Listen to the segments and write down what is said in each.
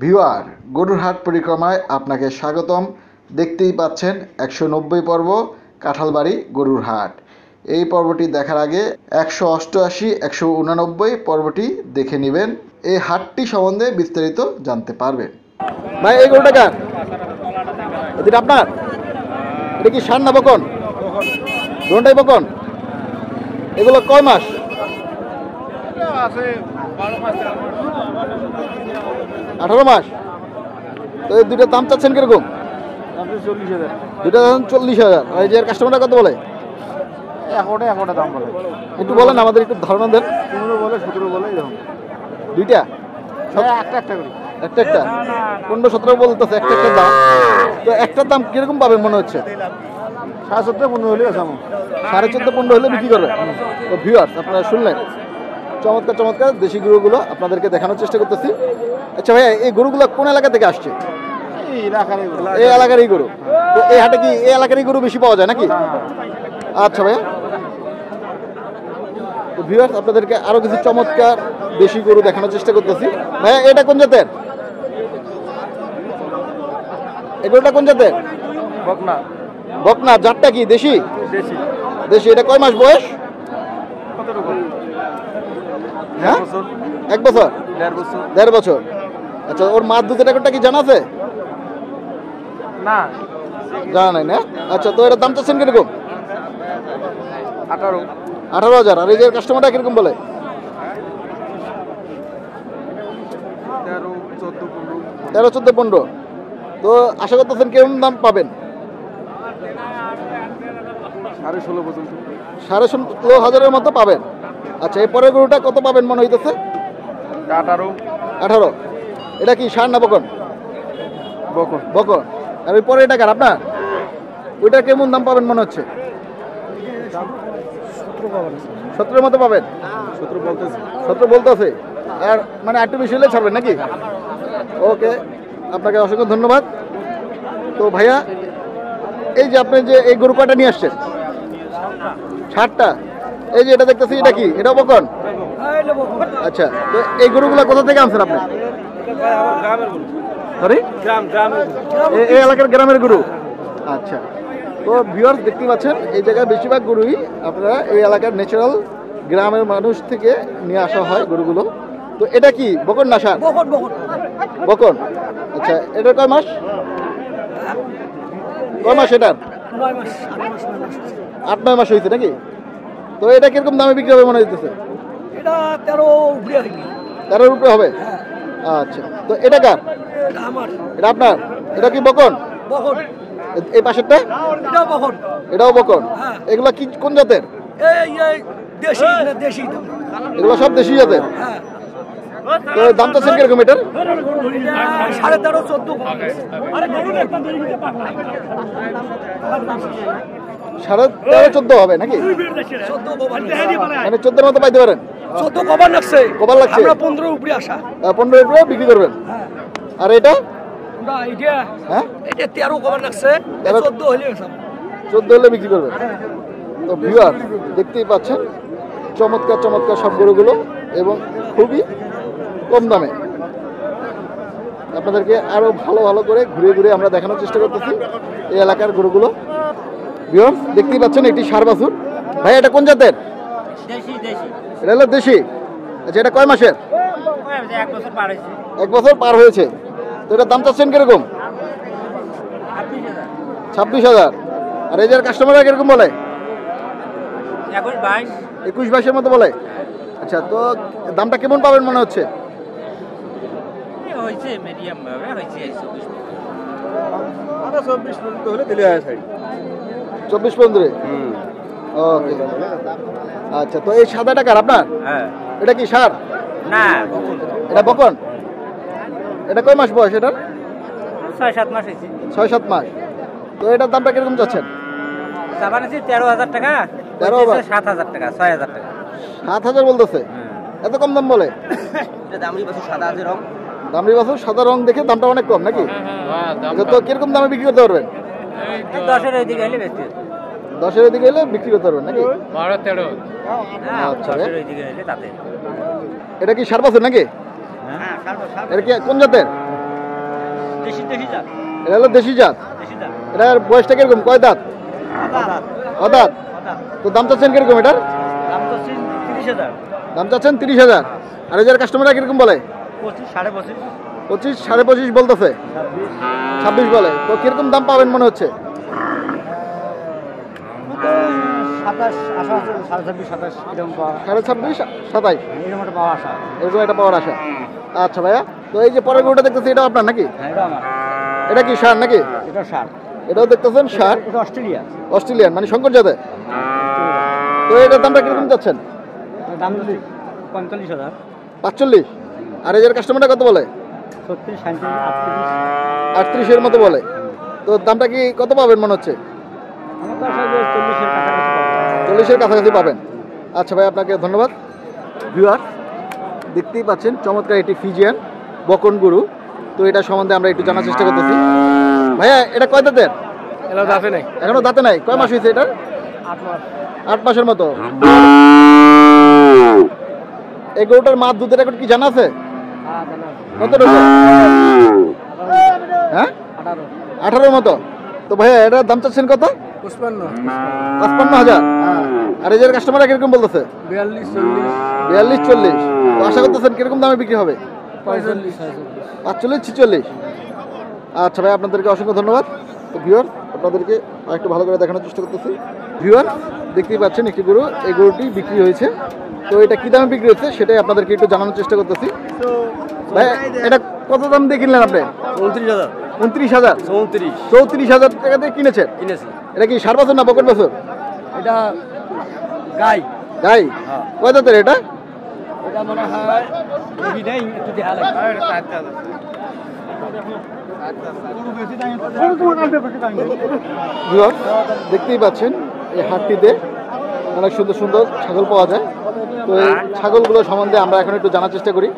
ভিওয়ার গরুর হাট পরিক্রমায় আপনাকে স্বাগতম। দেখতেই পাচ্ছেন একশো নব্বই পর্ব কাঁঠালবাড়ি গরুর হাট। এই পর্বটি দেখার আগে একশো অষ্টআশি একশো উনানব্বই পর্বটি দেখে নেবেন। এই হাটটি সম্বন্ধে বিস্তারিত জানতে পারবেন। ভাই এই গরুটা কার? এটা আপনার? এটা কি সার না বকন? দুটাই বকন? এগুলো কয় মাস? আঠারো মাস? তো এই দুইটার দাম চাচ্ছেন কীরকম? দুইটা দাম চল্লিশ হাজার। আর এই যে কাস্টমারটা কত বলে? এগারোটা এগারোটা দাম বলে। একটু বলেন আমাদের একটু ধারণা দেন। পনেরো বলে সতেরো বলে এরকম। দুইটা? হ্যাঁ, একটা একটা করি। একটা একটা? পনেরো সতেরো বলতেছে একটা একটা দাম। তো একটার দাম কীরকম পাবেন মনে হচ্ছে? সাড়ে চোদ্দ পনেরো হলে সাড়ে চোদ্দ পনেরো হলে বিক্রি করবে? তো ভিউয়ার্স আপনারা শুনলেন। চমৎকার চমৎকার। দেশি গরুগুলো আপনাদেরকে দেখানোর চেষ্টা করতেছি। আচ্ছা ভাইয়া এই গরুগুলো কোন এলাকা থেকে আসছে? এই এলাকারই গরু। তো এই হাটে কি এই এলাকারই গরু বেশি পাওয়া যায় নাকি? আচ্ছা ভাইয়া। তো ভিউয়ার্স আপনাদেরকে আরও কিছু চমৎকার দেশি গরু দেখানোর চেষ্টা করতেছি। ভাইয়া এটা কোন জাতের? এই গরুটা কোন জাতের? বকনা। বকনা জাতটা কি দেশি। দেশি এটা কয় মাস বয়স? হ্যাঁ? এক বছর? দেড় বছর। দেড় বছর। আচ্ছা ওর মাছ দুধের রেকর্ডটা কি জানা আছে? না। জানা নাই না? আচ্ছা তো এটার দাম চাচ্ছেন কীরকম? আঠারো। আঠারো হাজার। আর এই যে কাস্টমারটা কীরকম বলে? তেরো চোদ্দ পনেরো। তো আশা করতেছেন কেমন দাম পাবেন? সাড়ে ষোলো পর্যন্ত। সাড়ে ষোলো হাজারের মতো পাবেন। আচ্ছা এই পরের গরুটা কত পাবেন মনে হইতেছে? আঠারো। আঠারো। এটা কি সার না বকন? বকন। বকন। আর ওই পরে এটা কার? আপনার? ওইটা কেমন দাম পাবেন মনে হচ্ছে? সতেরোর মতো পাবেন। সতেরো বলতেছি। সতেরো বলতেছে আর মানে একটু বেশি হলে ছাড়বেন নাকি? ওকে আপনাকে অসংখ্য ধন্যবাদ। তো ভাইয়া এই যে আপনি যে এই গরু কয়টা নিয়ে আসছেন? ষাটটা এই যে এটা দেখতেছি এটা কি? এটা বকন আচ্ছা তো এই গরুগুলো কোথা থেকে আনছেন আপনি? সরি এই এলাকার গ্রামের গরু? আচ্ছা তো ভিউয়ার্স দেখতে পাচ্ছেন এই জায়গায় বেশিরভাগ গরুই আপনারা এই এলাকার ন্যাচারাল গ্রামের মানুষ থেকে নিয়ে আসা হয় গরুগুলো। তো এটা কি বকন না সার? বকন আচ্ছা এটা কয় মাস? কয় মাস এটার আট নয় মাস হয়েছে নাকি? তো এটা কীরকম দামে বিক্রি হবে মনে হইতেছে? এটা তেরো উপরে আর কি। তেরোর উপরে হবে? আচ্ছা। তো এটা কার? এটা আমার। এটা আপনার? এটা কি বকন? বকন। এই পাশেরটা? এটাও বকন। এটাও বকন? হ্যাঁ। এগুলা কি কোন জাতের? এই এই দেশি না দেশি। এগুলো সব দেশি জাতের? হ্যাঁ। তো দাম চাচ্ছেন কীরকম এটার? এটা সাড়ে তেরো চোদ্দ। সাড়ে তেরো চোদ্দ হবে নাকি? মানে চোদ্দের মতো পাইতে পারেন। চোদ্দ কবার লাগছে। কবার লাগছে? আমরা পনেরো উপরে আসা। পনেরো রুপে বিক্রি করবেন? হ্যাঁ। আর এটা? হ্যাঁ? এটা তেরো কবার লাগছে। চোদ্দ হলে চোদ্দ হলে বিক্রি করবেন? তো ভিউয়ার দেখতেই পাচ্ছেন চমৎকার চমৎকার সব গরুগুলো এবং খুবই কম দামে। আপনাদেরকে আরও ভালো ভালো করে ঘুরে ঘুরে আমরা দেখানোর চেষ্টা করতেছি এই এলাকার গরুগুলো। ভিউয়ার দেখতেই পাচ্ছেন এটি সার বাছুর। ভাই এটা কোন জাতের? দেশি দেশি। এটা হলো দেশি। আচ্ছা এটা কয় মাসের? এক বছর পার হয়েছে। এক বছর পার হয়েছে। তো এটার দাম চাচ্ছেন কীরকম? ছাব্বিশ হাজার। আর এই যে কাস্টমাররা কীরকম বলে? একুশ বাইশ। একুশ বাইশের মতো বলে? আচ্ছা তো দামটা কেমন পাবেন মনে হচ্ছে? হয়েছে চব্বিশ হয় পনেরো ওকে। আচ্ছা তো এই সাদা টাকার আপনার? হ্যাঁ। এটা কি সার? না। এটা বকন? এটা কয় মাস বয়স এটার? ছয় সাত মাস হয়েছে। ছয় সাত মাস। তো এটার দামটা কীরকম সাবান আছে তেরো হাজার টাকা তেরো হাজার? সাত হাজার টাকা ছয় হাজার টাকা। সাত হাজার বলতেছে? এত কম দাম বলে? বছর সাদা আছে রং। বাছুর সাদা রং দেখে দামটা অনেক কম নাকি? আচ্ছা, তো কীরকম দামে বিক্রি করতে পারবেন? দশের ওইদিকে হলে বেশি দশের দিকে এলে বিক্রি করতে পারবেন নাকি? বারো তেরো। আচ্ছা। ওইদিকে হলে তাতে। এটা কি সার বাছুর নাকি? হ্যাঁ এটা কি কোন জাতের? দেশি দেশি জাত। এটা হলো দেশি জাত। এটার বয়সটা কীরকম? কয় দাঁত? অদাঁত। তো দাম চাচ্ছেন কীরকম এটার? দাম চাচ্ছেন তিরিশ হাজার। আর এই যার কাস্টমাররা কীরকম বলে? পঁচিশ সাড়ে পঁচিশ। পঁচিশ সাড়ে পঁচিশ বলতেছে। ছাব্বিশ বলে। তো কীরকম দাম পাবেন মনে হচ্ছে? সাড়ে ছাব্বিশ সাতাইশ? এরকম একটা পাওয়ার আশা আচ্ছা ভাইয়া তো এই যে পরের গরুটা দেখতেছি এটা আপনার নাকি? হ্যাঁ এটা কি সার নাকি? এটা সার এটাও দেখতেছেন সার অস্ট্রেলিয়া অস্ট্রেলিয়ান মানে শঙ্কর জাতে তো এটার দামটা কীরকম যাচ্ছেন? দাম পঁয়তাল্লিশ হাজার। পাঁচচল্লিশ। আর এই যে কাস্টমারটা কত বলে? আটত্রিশের মতো বলে। তো দামটা কি কত পাবেন মনে হচ্ছে? চল্লিশের কাছাকাছি পাবো। পাবেন। আচ্ছা ভাই আপনাকে ধন্যবাদ। ভিউয়ার দেখতেই পাচ্ছেন চমৎকার একটি ফিজিয়ান বকন গরু। তো এটা সম্বন্ধে আমরা একটু জানার চেষ্টা করতেছি। ভাইয়া এটা কয় দাঁতের? নাই। এখনও দাঁতে নাই? কয় মাস হয়েছে এটা? আট মাস। আট মাসের মতো। এই গরুটার মা দুধের রেকর্ড কি জানা আছে। কত হ্যাঁ? আঠারো। আঠারোর মতো? তো ভাইয়া এটার দাম চাচ্ছেন কত? পাঁচপান্ন। হাজার? আর এই যে কাস্টমাররা কীরকম বলতেছে? বিয়াল্লিশ চল্লিশ। বিয়াল্লিশ চল্লিশ। তো আশা করতেছেন কীরকম দামে বিক্রি হবে? পাঁচচল্লিশ ছিচল্লিশ। আচ্ছা ভাই আপনাদেরকে অসংখ্য ধন্যবাদ। তো ভিউয়ার আপনাদেরকে একটু ভালো করে দেখানোর চেষ্টা করতেছি। ভিউয়ার দেখতেই পাচ্ছেন একটি গরু এই গরুটি বিক্রি হয়েছে। তো এটা কী দামে বিক্রি হচ্ছে সেটাই আপনাদেরকে একটু জানানোর চেষ্টা করতেছি। ভাই এটা কত দাম দিয়ে কিনলেন আপনি? উনত্রিশ হাজার। উনত্রিশ হাজার? চৌত্রিশ। চৌত্রিশ হাজার টাকা দিয়ে কিনেছেন? কিনেছি। এটা কি সার বছর না বকর বছর? এটা গাই। গাই? হ্যাঁ। কয় দাঁতের এটা? মনে হয় দেখতেই পাচ্ছেন এই হাটটিতে অনেক সুন্দর সুন্দর ছাগল পাওয়া যায়। তো এই ছাগলগুলো সম্বন্ধে আমরা এখন একটু জানার চেষ্টা করি।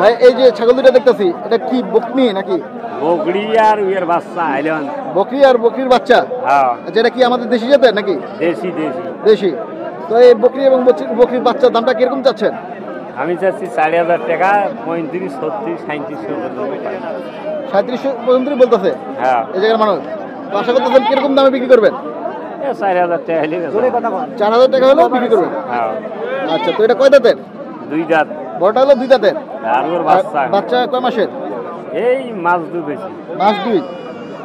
ভাই এই যে ছাগল দুটো দেখতেছি এটা কি বকনি নাকি? বগড়ি আর উয়ের বাচ্চা আইলেন বকরি আর বকরির বাচ্চা? হ্যাঁ। আচ্ছা এটা কি আমাদের দেশি জাতের নাকি? দেশি দেশি। দেশি। তো এই বকরি এবং বকরির বাচ্চার দামটা কীরকম চাচ্ছেন? আমি চাচ্ছি চারি হাজার টাকা পঁয়ত্রিশ ছত্রিশ সাঁত্রিশশো সাঁত্রিশশো পর্যন্তই বলতেছে? হ্যাঁ। এই জায়গার মানুষ। তো আশা করতেছেন কীরকম দামে বিক্রি করবেন? এ চারি হাজার টাকা হলে চার হাজার টাকা হলেও বিক্রি করবেন। হ্যাঁ। আচ্ছা তো এটা কয় দাঁতের? দুই দাঁত। বড়টা হলো দুই দাঁতের? আর ওর বাচ্চা বাচ্চা কয় মাসের? এই মাছ দু বেশি। মাস দুই।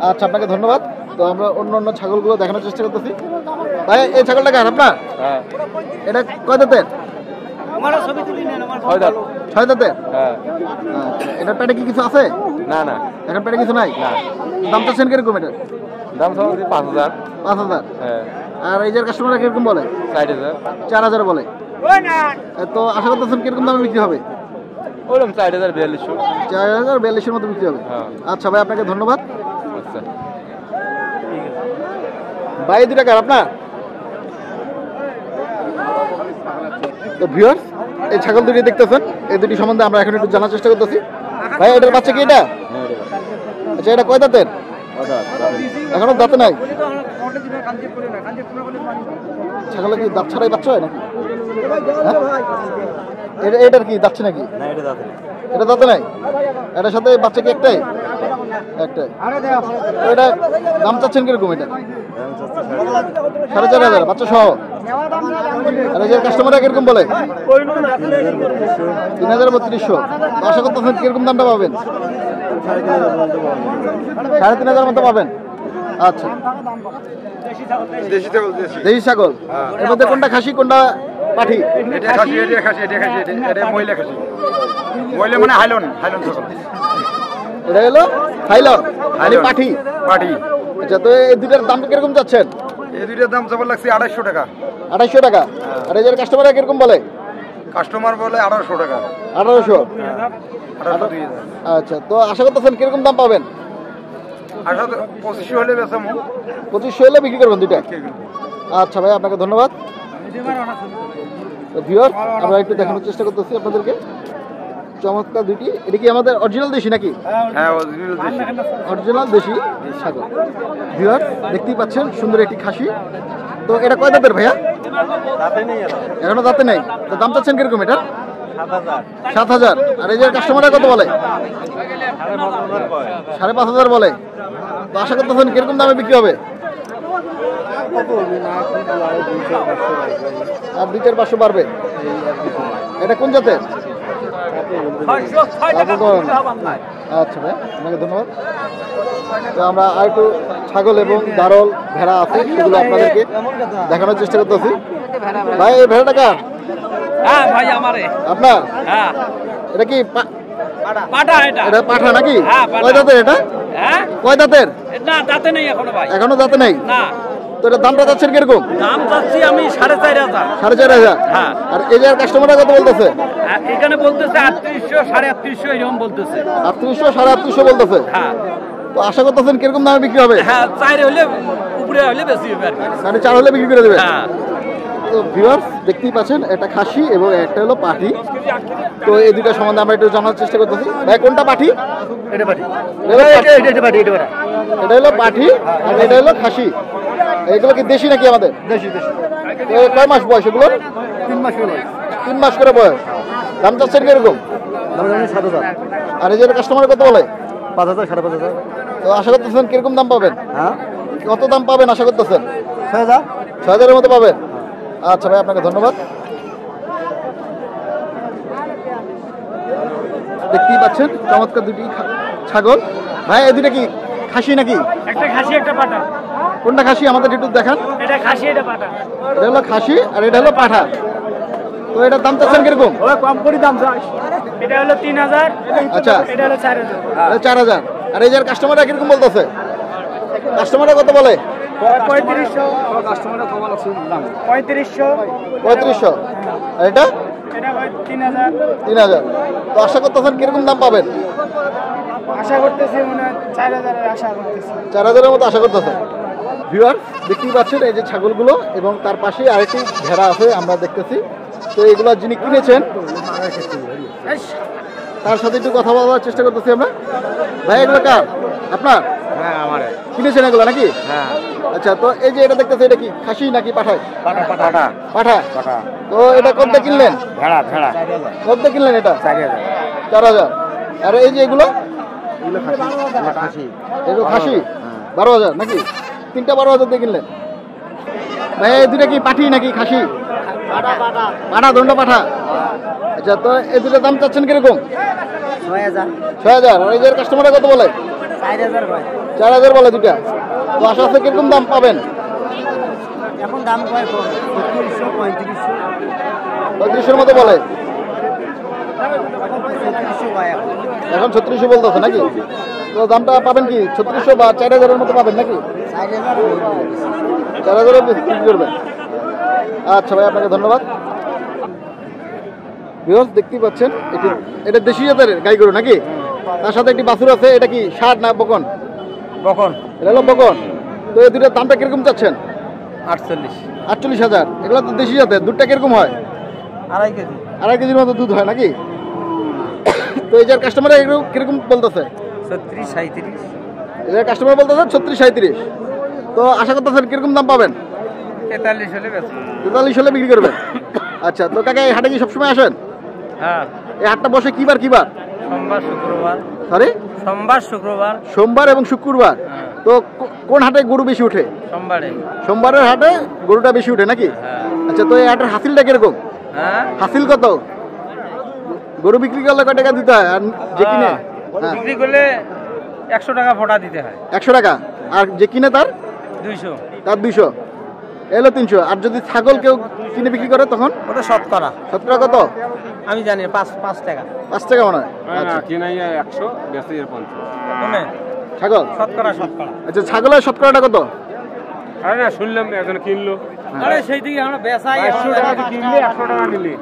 আচ্ছা আপনাকে ধন্যবাদ। তো আমরা অন্য অন্য ছাগলগুলো দেখানোর চেষ্টা করতেছি। ভাই এই ছাগলটা কার আপনার? হ্যাঁ। এটা কয় দাঁতের? আমারও ছবি তুলি নেন আমার ছয় দাঁত। ছয় দাঁতের? হ্যাঁ। আচ্ছা এটার পেটে কি কিছু আছে? না না। এখন পেটে কিছু নাই? দাম চাচ্ছেন কীরকম এটার দাম পাঁচ হাজার। পাঁচ হাজার। হ্যাঁ। আর এই যে কাস্টমাররা কীরকম বলে? ষাট হাজার। চার হাজার বলে। তো আশা করতেছেন কীরকম দামে বিক্রি হবে? ওরকম ষাট হাজার বিয়াল্লিশশো চার হাজার বিয়াল্লিশের মতো বিক্রি হবে। হ্যাঁ। আচ্ছা ভাই আপনাকে ধন্যবাদ। আচ্ছা। ভাই দুটা কার আপনার? তো ভিউয়ার্স এই ছাগল দুটি দেখতেছেন এই দুটি সম্বন্ধে আমরা এখন একটু জানার চেষ্টা করতেছি। ভাই এটার বাচ্চা কি এটা? আচ্ছা এটা কয় দাঁতের? এখনও দাঁতে নাই? ছাগলের কি দাঁত ছাড়াই বাচ্চা হয় নাকি? এটা এটার কি যাচ্ছে নাকি? এটা দাঁতে নাই। এটার সাথে বাচ্চা কি একটাই? একটাই। এটা দাম চাচ্ছেন কীরকম এটা? সাড়ে চার হাজার বাচ্চা সহ। আর এই যে কাস্টমাররা কীরকম বলে? তিন হাজার বত্রিশশো। আশা করতেছেন কীরকম দামটা পাবেন? সাড়ে তিন হাজার মতো পাবেন? আচ্ছা। দেশি ছাগল দেশি। দেশি ছাগল? এর মধ্যে কোনটা খাসি কোনটা পাঠি এটা খাসি এটা খাসি এটা খাসি এটা এটা মহিলা খাসি। মহিলা মানে হাইলন হাইলন ছাগল। এটা হলো হাইলন আর হাইলন। পাঠি পাটি আচ্ছা তো এই দুটার দাম কীরকম যাচ্ছেন? এই দুইটার দাম সবার লাগছে আড়াইশো টাকা। আড়াইশো টাকা। আর এই যে কাস্টমাররা কীরকম বলে? কাস্টমার বলে আঠারোশো টাকা। আঠারোশো আচ্ছা তো আশা করতেছেন কীরকম দাম পাবেন? আঠারো পঁচিশশো হলে বেসামো পঁচিশশো হলে বিক্রি করবেন দুইটা। আচ্ছা ভাই আপনাকে ধন্যবাদ। ভিউয়ার আমরা একটু দেখানোর চেষ্টা করতেছি আপনাদেরকে। চমৎকার দুইটি। এটা কি আমাদের অরিজিনাল দেশি নাকি? হ্যাঁ original দেশি। অরিজিনাল দেশি। ছাগল ভিউয়ার দেখতেই পাচ্ছেন সুন্দর একটি খাসি। তো এটা কয় দাঁতের ভাইয়া? এখনও। দাঁতে নেই। তো দাম চাচ্ছেন কীরকম এটা সাত হাজার। আর এই যে কাস্টমাররা কত বলে। সাড়ে পাঁচ হাজার বলে। তো আশা করতেছেন কীরকম দামে বিক্রি হবে? আর দুই চার পাঁচশো বাড়বে? এটা কোন জাতের? আচ্ছা ভাই আপনাকে ধন্যবাদ। তো আমরা আর একটু ছাগল এবং দারল ভেড়া আছে সেগুলো আপনাদেরকে দেখানোর চেষ্টা করতেছি। ভাই এই ভেড়াটা কার? হ্যাঁ ভাই আমারে। আপনার? হ্যাঁ। এটা কি পাটা এটা। এটা পাঠা নাকি? হ্যাঁ, কয় দাঁতের এটা? হ্যাঁ। কয় দাঁতের? না দাঁতে নেই এখনও ভাই। এখনও দাঁতে নেই? না। তো এটা দামটা যাচ্ছেন কীরকম? দাম চাচ্ছি আমি সাড়ে চার হাজার। সাড়ে চার হাজার? হ্যাঁ। আর এই যে কাস্টমাররা কত বলতেছে? এখানে বলতেছে আটত্রিশশো সাড়ে আটত্রিশশো এরকম বলতেছে। আটত্রিশশো সাড়ে আটত্রিশশো বলতেছে? হ্যাঁ। তো আশা করতেছেন কীরকম দামে বিক্রি হবে? হ্যাঁ চাইরে হলে উপরে হলে বেশি হবে সাড়ে চার হলে বিক্রি করে দেবে? হ্যাঁ। তো ভিউয়ার্স দেখতেই পাচ্ছেন এটা খাসি এবং একটা হলো পাঠি তো এই দুইটা সম্বন্ধে আমরা একটু জানার চেষ্টা করতেছি। ভাই কোনটা এটা পাটি। এটা হলো পাঠি আর এটা হলো খাসি। এগুলো কি দেশি নাকি আমাদের? দেশি কয় মাস বয়স এগুলো তিন মাস তিন মাস করে বয়স। দাম চাচ্ছেন কীরকম দাম জানি সাত হাজার। আর এই যে কাস্টমার কত বলে? পাঁচ হাজার সাড়ে পাঁচ হাজার। তো আশা করতেছেন কীরকম দাম পাবেন? হ্যাঁ। কত দাম পাবেন আশা করতেছেন? ছয় হাজার। ছয় হাজারের মতো পাবেন? আচ্ছা ভাই আপনাকে ধন্যবাদ। দেখতেই পাচ্ছেন চমৎকার দুটি ছাগল। ভাই এই দুটা কি খাসি নাকি? একটা খাসি একটা পাটা কোনটা খাসি আমাদের একটু দেখান? এটা খাসি এটা পাটা এটা হলো খাসি আর এটা হলো পাঠা তো এটার দাম চাচ্ছেন কীরকম? কম করে দাম চাই। এটা হলো তিন হাজার আচ্ছা। এটা হলো চার হাজার। এটা চার হাজার। আর এই যে কাস্টমাররা কীরকম বলতেছে? কাস্টমাররা কত বলে? পঁয়ত্রিশশো। পঁয়ত্রিশশো। পঁয়ত্রিশশো। আর এটা? এটা ভাই তিন হাজার। তিন হাজার। তো আশা করতেছেন কীরকম দাম পাবেন? আশা করতেছি মনে হয় চার হাজারের আশা করতেছি। চার হাজারের মতো আশা করতেছে ভিউয়ার দেখতেই পাচ্ছেন এই যে ছাগলগুলো এবং তার পাশে আরেকটি ভেড়া আছে আমরা দেখতেছি। তো এগুলো যিনি কিনেছেন তার সাথে একটু কথা বলার চেষ্টা করতেছি আমরা। ভাই এগুলো কার? আপনার? হ্যাঁ আমার। কিনেছেন এগুলো নাকি? হ্যাঁ। আচ্ছা তো এই যে এটা দেখতেছি এটা কি খাসি নাকি পাঠায়? পাঠা তো এটা কতটা কিনলেন? ভেড়া ভেড়া। কতটা কিনলেন এটা? চারি হাজার। চার হাজার। আর এই যে এগুলো? খাসি। এগুলো খাসি। বারো হাজার নাকি? তিনটা বারো হাজার দিয়ে কিনলেন? ভাই দুটা কি পাঠি নাকি খাসি? পাঠা দণ্ড পাঠা? আচ্ছা তো এই দুটো দাম চাচ্ছেন কীরকম? ছয় হাজার। ছয় হাজার। আর এই যে কাস্টমাররা কত বলে? চার হাজার বলে দুটা তো আশা আছে কীরকম দাম পাবেন? এখন দাম পঁয়ত্রিশশো পঁয়ত্রিশের মতো বলে। এখন ছত্রিশশো বলতেছে নাকি? তো দামটা পাবেন কি? ছত্রিশশো বা চার হাজারের মতো পাবেন নাকি? চার হাজার চার বিক্রি করবেন। আচ্ছা ভাই আপনাকে ধন্যবাদ। বিহস দেখতেই পাচ্ছেন এটি এটা দেশি জাতের গাই গরু নাকি? তার সাথে একটি বাছুর আছে এটা কি ষাট না বকন? কখন এটা হলো বকন। তো এই দুটোর দামটা কীরকম চাচ্ছেন? আটচল্লিশ। আটচল্লিশ হাজার। এগুলো তো দেশি জাতের দুধটা কীরকম হয়? আড়াই কেজি। আড়াই কেজির মতো দুধ হয় নাকি? তো এই যার কাস্টমার এগুলো কীরকম বলতেছে? ছত্রিশ সাঁত্রিশ এদের কাস্টমার বলতেছে ছত্রিশ সাঁত্রিশ তো আশা করতেছেন কীরকম দাম পাবেন? তেতাল্লিশ হলে তেতাল্লিশ হলে বিক্রি করবেন। আচ্ছা তো কাকা এই হাটে কি সবসময় আসেন? হ্যাঁ। এই হাটটা বসে কিবার কিবার? সোমবার শুক্রবার। সরি সোমবার শুক্রবার। সোমবার এবং শুক্রবার? তো কোন হাটে গরু বেশি উঠে? সোমবারে। সোমবারের হাটে গরুটা বেশি উঠে নাকি? হ্যাঁ। আচ্ছা তো এই হাটের হাসিলটা কীরকম? হ্যাঁ। হাসিল কত? গরু বিক্রি করলে কয় টাকা দিতে হয়? আর যে কিনে? হ্যাঁ। বিক্রি করলে একশো টাকা ফোটা দিতে হয়। একশো টাকা। আর যে কিনে তার? দুইশো। তার দুইশো। এলো তিনশো। আর যদি ছাগল কেউ কিনে বিক্রি করে তখন? ওটা শতকরা। সতেরো কত? আমি জানি পাঁচ পাঁচ টাকা। পাঁচ টাকা মনে হয়। আচ্ছা। কিনাই একশো বেশি পঞ্চাশ। ছাগল? শতকরা শতকরা। আচ্ছা ছাগলের শতকরাটা কত? আরে না শুনলাম একজন কিনলো। আরে সেই দিকে আমরা বেসাই একশো টাকা কিনলে একশো টাকা নিলি।